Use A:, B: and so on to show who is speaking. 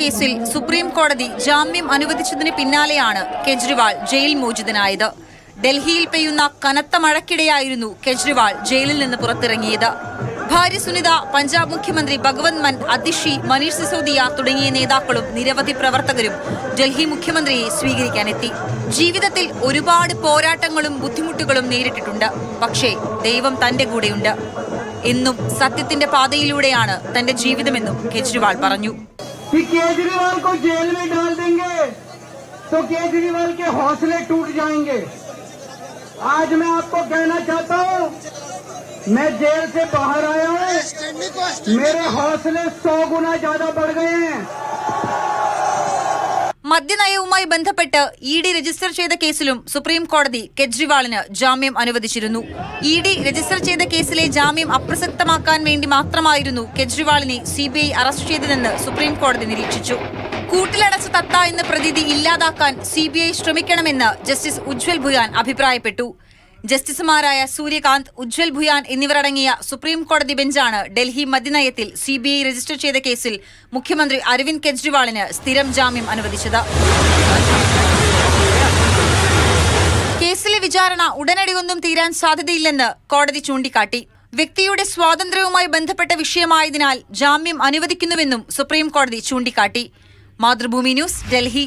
A: കേസിൽ സുപ്രീം കോടതി ജാമ്യം അനുവദിച്ചതിന് പിന്നാലെയാണ് കെജ്രിവാൾ ജയിൽ മോചിതനായത്. ഡൽഹിയിൽ പെയ്യുന്ന കനത്ത മഴക്കിടെയായിരുന്നു കെജ്രിവാൾ ജയിലിൽ നിന്ന് പുറത്തിറങ്ങിയത്. ഭാര്യ സുനിത പഞ്ചാബ് മുഖ്യമന്ത്രി ഭഗവന്ത് മൻ അതിഷി മനീഷ് സിസോദിയ തുടങ്ങിയ നേതാക്കളും നിരവധി പ്രവർത്തകരും ഡൽഹി മുഖ്യമന്ത്രിയെ സ്വീകരിക്കാനെത്തി. ജീവിതത്തിൽ ഒരുപാട് പോരാട്ടങ്ങളും ബുദ്ധിമുട്ടുകളും നേരിട്ടിട്ടുണ്ട്. പക്ഷേ ദൈവം തന്റെ കൂടെയുണ്ട്. എന്നും സത്യത്തിന്റെ പാതയിലൂടെയാണ് തന്റെ ജീവിതമെന്നും കെജ്രിവാൾ പറഞ്ഞു
B: कि केजरीवाल को जेल में डाल देंगे तो केजरीवाल के हौसले टूट जाएंगे आज मैं आपको कहना चाहता हूं मैं जेल से बाहर आया हूं मेरे हौसले सौ गुना ज्यादा बढ़ गए हैं
A: മദ്യനയവുമായി ബന്ധപ്പെട്ട് ഇ ഡി രജിസ്റ്റർ ചെയ്ത കേസിലും സുപ്രീം കോടതി കെജ്രിവാളിന് ജാമ്യം അനുവദിച്ചിരുന്നു. ഇ ഡി രജിസ്റ്റർ ചെയ്ത കേസിലെ ജാമ്യം അപ്രസക്തമാക്കാൻ വേണ്ടി മാത്രമായിരുന്നു കെജ്രിവാളിനെ സി ബി ഐ അറസ്റ്റ് ചെയ്തതെന്ന് സുപ്രീം കോടതി നിരീക്ഷിച്ചു. കൂട്ടിലടച്ച തത്ത എന്ന പ്രതീതി ഇല്ലാതാക്കാൻ സി ബി ഐ ശ്രമിക്കണമെന്ന് ജസ്റ്റിസ് ഉജ്വൽ ഭുയാൻ അഭിപ്രായപ്പെട്ടു. ജസ്റ്റിസുമാരായ സൂര്യകാന്ത് ഉജ്വൽ ഭുയാൻ എന്നിവരടങ്ങിയ സുപ്രീം കോടതി ബെഞ്ചാണ് ഡൽഹി മദ്യനയത്തിൽ സി ബി ഐ രജിസ്റ്റർ ചെയ്ത കേസിൽ മുഖ്യമന്ത്രി അരവിന്ദ് കെജ്രിവാളിന് സ്ഥിരം ജാമ്യം അനുവദിച്ചത്. കേസിലെ വിചാരണ ഉടനടി ഒന്നും തീരാൻ സാധ്യതയില്ലെന്ന് കോടതി ചൂണ്ടിക്കാട്ടി. വ്യക്തിയുടെ സ്വാതന്ത്ര്യവുമായി ബന്ധപ്പെട്ട വിഷയമായതിനാൽ ജാമ്യം അനുവദിക്കുന്നുവെന്നും സുപ്രീം കോടതി ചൂണ്ടിക്കാട്ടി. മാതൃഭൂമി ന്യൂസ് ഡൽഹി.